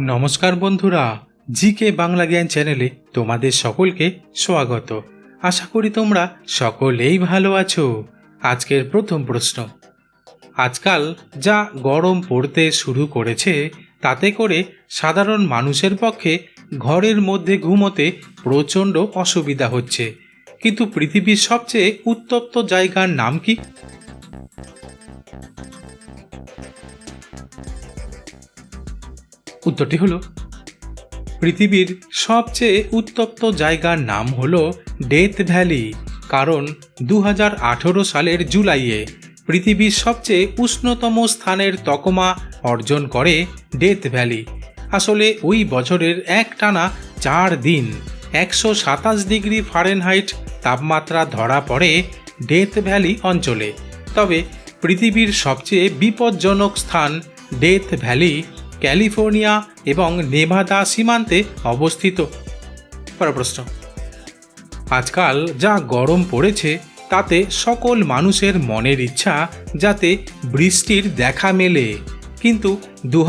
নমস্কার বন্ধুরা জি কে বাংলা জ্ঞান চ্যানেলে তোমাদের সকলকে স্বাগত। আশা করি তোমরা সকলেই ভালো আছো। আজকের প্রথম প্রশ্ন। আজকাল যা গরম পড়তে শুরু করেছে, তাতে করে সাধারণ মানুষের পক্ষে ঘরের মধ্যে ঘুমোতে প্রচণ্ড অসুবিধা হচ্ছে। কিন্তু পৃথিবীর সবচেয়ে উত্তপ্ত জায়গার নাম কি? উত্তরটি হলো, পৃথিবীর সবচেয়ে উত্তপ্ত জায়গার নাম হল ডেথ ভ্যালি, কারণ দু হাজার আঠেরো সালের জুলাইয়ে পৃথিবীর সবচেয়ে উষ্ণতম স্থানের তকমা অর্জন করে ডেথ ভ্যালি। আসলে ওই বছরের এক টানা চার দিন, একশো সাতাশ ডিগ্রি ফারেনহাইট তাপমাত্রা ধরা পড়ে ডেথ ভ্যালি অঞ্চলে। তবে পৃথিবীর সবচেয়ে বিপজ্জনক স্থান ডেথ ভ্যালি ক্যালিফোর্নিয়া এবং নেভাদা সীমান্তে অবস্থিত। প্রশ্ন। আজকাল যা গরম পড়েছে, তাতে সকল মানুষের মনের ইচ্ছা যাতে বৃষ্টির দেখা মেলে। কিন্তু দু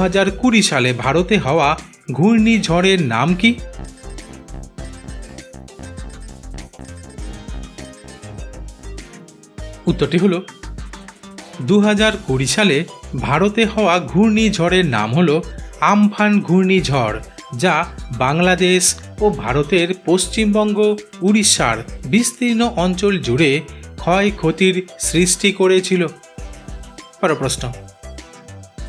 কুড়ি সালে ভারতে হওয়া ঘূর্ণিঝড়ের নাম কি? উত্তরটি হলো দু কুড়ি সালে ভারতে হওয়া ঘূর্ণিঝড়ের নাম হল আমফান ঘূর্ণিঝড়, যা বাংলাদেশ ও ভারতের পশ্চিমবঙ্গ, উড়িষ্যার বিস্তীর্ণ অঞ্চল জুড়ে ক্ষয়ক্ষতির সৃষ্টি করেছিল। পর প্রশ্ন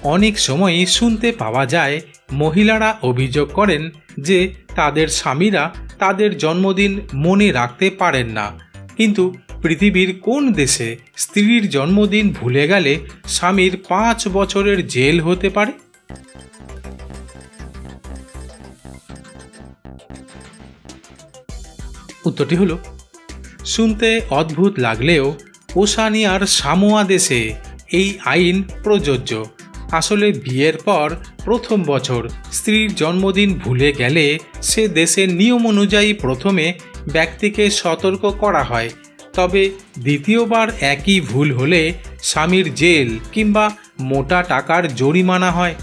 অনেক সময়ই শুনতে পাওয়া যায়, মহিলারা অভিযোগ করেন যে তাদের স্বামীরা তাদের জন্মদিন মনে রাখতে পারেন না। কিন্তু পৃথিবীর কোন দেশে স্ত্রীর জন্মদিন ভুলে গেলে স্বামীর পাঁচ বছরের জেল হতে পারে? উত্তরটি হলো, শুনতে অদ্ভুত লাগলেও ওসানিয়ার সামোয়া দেশে এই আইন প্রযোজ্য। আসলে বিয়ের পর প্রথম বছর স্ত্রীর জন্মদিন ভুলে গেলে সে দেশের নিয়ম অনুযায়ী প্রথমে ব্যক্তিকে সতর্ক করা হয় তবে দ্বিতীয়বার একই ভুল হলে স্বামীর জেল কিংবা মোটা টাকার জরিমানা হয়।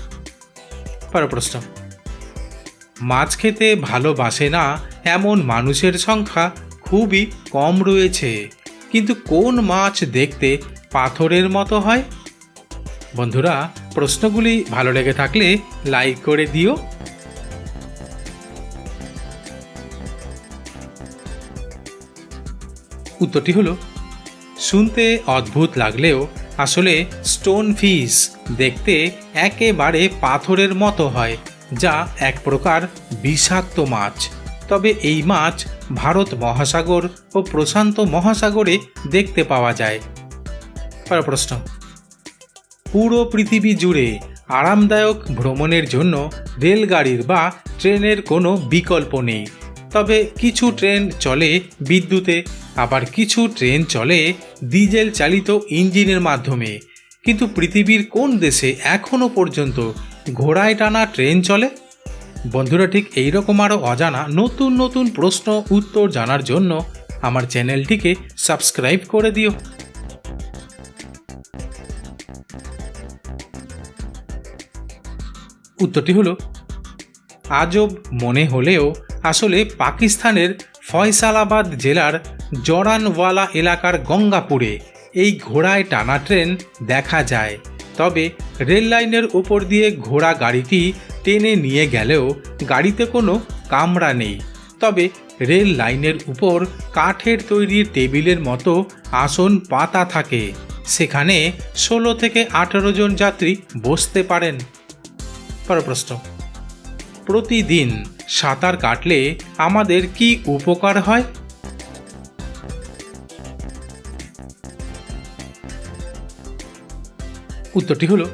পর প্রশ্ন মাছ খেতে ভালোবাসে না এমন মানুষের সংখ্যা খুবই কম রয়েছে। কিন্তু কোন মাছ দেখতে পাথরের মতো হয়? বন্ধুরা, প্রশ্নগুলি ভালো লেগে থাকলে লাইক করে দিও। উত্তরটি হলো, শুনতে অদ্ভুত লাগলেও আসলে স্টোন ফিশ দেখতে একেবারে পাথরের মতো হয়, যা এক প্রকার বিষাক্ত মাছ। তবে এই মাছ ভারত মহাসাগর ও প্রশান্ত মহাসাগরে দেখতে পাওয়া যায়। পর প্রশ্ন, পুরো পৃথিবী জুড়ে আরামদায়ক ভ্রমণের জন্য রেলগাড়ির বা ট্রেনের কোনো বিকল্প নেই। তবে কিছু ট্রেন চলে বিদ্যুতে, আবার কিছু ট্রেন চলে ডিজেল চালিত ইঞ্জিনের মাধ্যমে। কিন্তু পৃথিবীর কোন দেশে এখনও পর্যন্ত ঘোড়ায় টানা ট্রেন চলে? বন্ধুরা, ঠিক এইরকম আরও অজানা নতুন নতুন প্রশ্ন উত্তর জানার জন্য আমার চ্যানেলটিকে সাবস্ক্রাইব করে দিও। উত্তরটি হলো, আজব মনে হলেও আসলে পাকিস্তানের ফয়সালাবাদ জেলার জরানওয়ালা এলাকার গঙ্গাপুরে এই ঘোড়ায় টানা ট্রেন দেখা যায়। তবে রেল লাইনের ওপর দিয়ে ঘোড়া গাড়িটি টেনে নিয়ে গেলেও গাড়িতে কোনো কামরা নেই। তবে রেল লাইনের উপর কাঠের তৈরি টেবিলের মতো আসন পাতা থাকে। সেখানে ষোলো থেকে আঠেরো জন যাত্রী বসতে পারেন। পর প্রশ্ন। প্রতিদিন সাঁতার কাটলে আমাদের কি উপকার হয়? উত্তরটি হলো,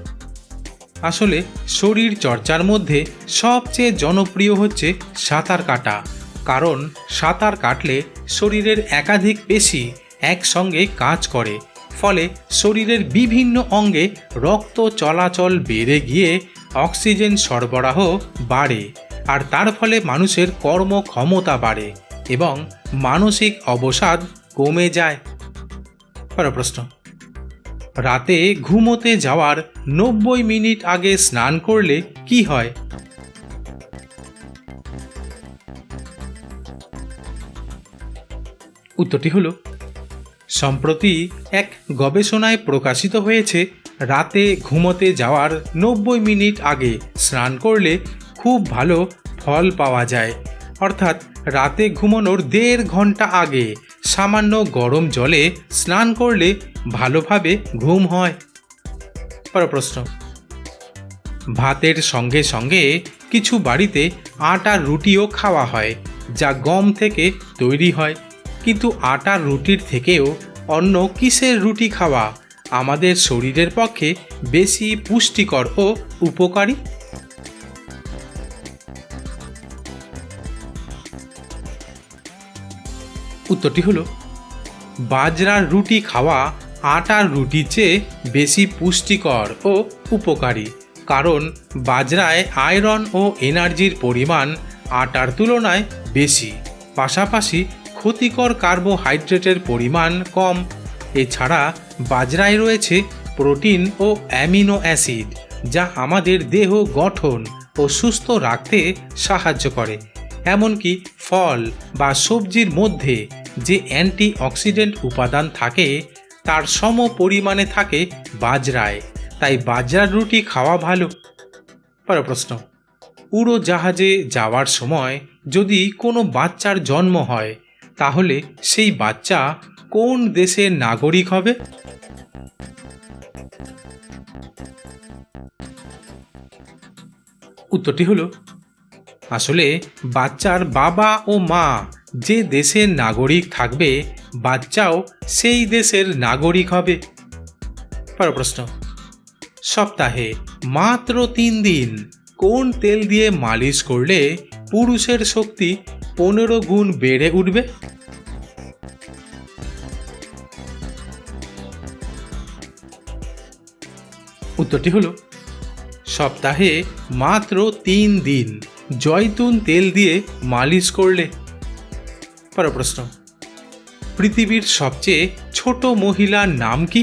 আসলে শরীর চর্চার মধ্যে সবচেয়ে জনপ্রিয় হচ্ছে সাঁতার কাটা। কারণ সাঁতার কাটলে শরীরের একাধিক পেশি একসঙ্গে কাজ করে, ফলে শরীরের বিভিন্ন অঙ্গে রক্ত চলাচল বেড়ে গিয়ে অক্সিজেন সরবরাহ বাড়ে আর তার ফলে মানুষের কর্মক্ষমতা বাড়ে এবং মানসিক অবসাদ কমে যায়। পরের প্রশ্ন। রাতে ঘুমোতে যাওয়ার নব্বই মিনিট আগে স্নান করলে কি হয়? উত্তরটি হল, সম্প্রতি এক গবেষণায় প্রকাশিত হয়েছে রাতে ঘুমোতে যাওয়ার নব্বই মিনিট আগে স্নান করলে খুব ভালো ফল পাওয়া যায়। অর্থাৎ রাতে ঘুমানোর দেড় ঘণ্টা আগে সামান্য গরম জলে স্নান করলে ভালোভাবে ঘুম হয়। পর প্রশ্ন ভাতের সঙ্গে সঙ্গে কিছু বাড়িতে আটার রুটিও খাওয়া হয়, যা গম থেকে তৈরি হয়। কিন্তু আটার রুটির থেকেও অন্য কিসের রুটি খাওয়া? আমাদের শরীরের পক্ষে বেশি পুষ্টিকর ও উপকারী। উত্তরটি হলো বাজরার রুটি খাওয়া আটার রুটির চেয়ে বেশি পুষ্টিকর ও উপকারী, কারণ বাজরায় আয়রন ও এনার্জির পরিমাণ আটার তুলনায় বেশি। পাশাপাশি ক্ষতিকর কার্বোহাইড্রেটের পরিমাণ কম এছাড়া বাজরায় রয়েছে প্রোটিন ও অ্যামিনো অ্যাসিড, যা আমাদের দেহ গঠন ও সুস্থ রাখতে সাহায্য করে, এমনকি ফল বা সবজির মধ্যে যে অ্যান্টি অক্সিডেন্ট উপাদান থাকে, তার সম পরিমাণে থাকে বাজরায়। তাই বাজরার রুটি খাওয়া ভালো। পরের প্রশ্ন। উড়োজাহাজে যাওয়ার সময় যদি কোনো বাচ্চার জন্ম হয়, তাহলে সেই বাচ্চা কোন দেশের নাগরিক হবে? উত্তরটি হলো, আসলে বাচ্চার বাবা ও মা যে দেশের নাগরিক থাকবে, বাচ্চাও সেই দেশের নাগরিক হবে। পরের প্রশ্ন, সপ্তাহে মাত্র তিন দিন কোন তেল দিয়ে মালিশ করলে পুরুষের শক্তি পনেরো গুণ বেড়ে উঠবে? উত্তরটি হলো, সপ্তাহে মাত্র তিন দিন জয়তুন তেল দিয়ে মালিশ করলে? পরের প্রশ্ন, পৃথিবীর সবচেয়ে ছোট মহিলার নাম কি?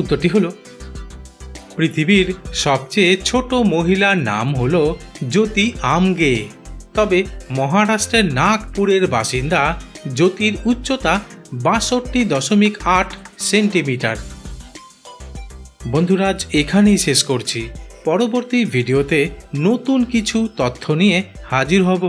উত্তরটি হলো, পৃথিবীর সবচেয়ে ছোট মহিলার নাম হলো জ্যোতি আমগে। তবে মহারাষ্ট্রের নাগপুরের বাসিন্দা জ্যোতির উচ্চতা বাষট্টি দশমিক আট সেন্টিমিটার। বন্ধুরাজ, এখানেই শেষ করছি। পরবর্তী ভিডিওতে নতুন কিছু তথ্য নিয়ে হাজির হব।